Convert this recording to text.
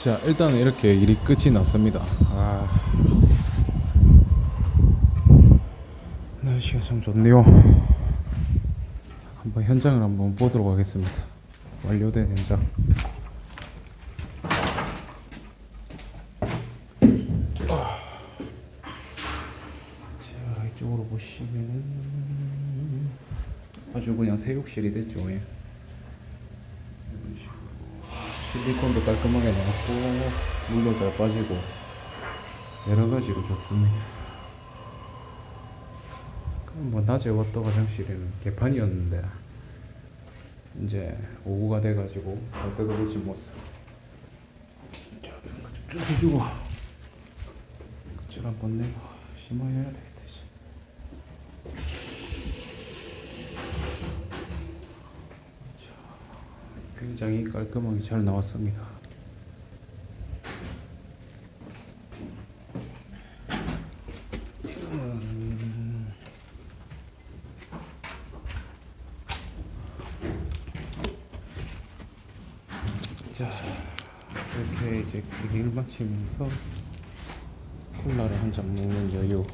자 일단 이렇게 일이 끝이 났습니다. 아. 날씨가 참 좋네요. 한번 현장을 한번 보도록 하겠습니다. 완료된 현장. 자 이쪽으로 보시면은 아주 그냥 새욕실이 됐죠 예. 실리콘도 깔끔하게 나왔고 물도 잘 빠지고 여러 가지로 좋습니다. 뭐 낮에 왔던 화장실에는 개판이었는데 이제 오후가 돼가지고 갈 때도 그렇지 모습. 자 이런 거좀 주워주고 끝을 한번 내고 심어야 되겠다 굉장히 깔끔하게 잘 나왔습니다. 이거는 자 이렇게 이제 일을 마치면서 콜라를 한 잔 먹는 여유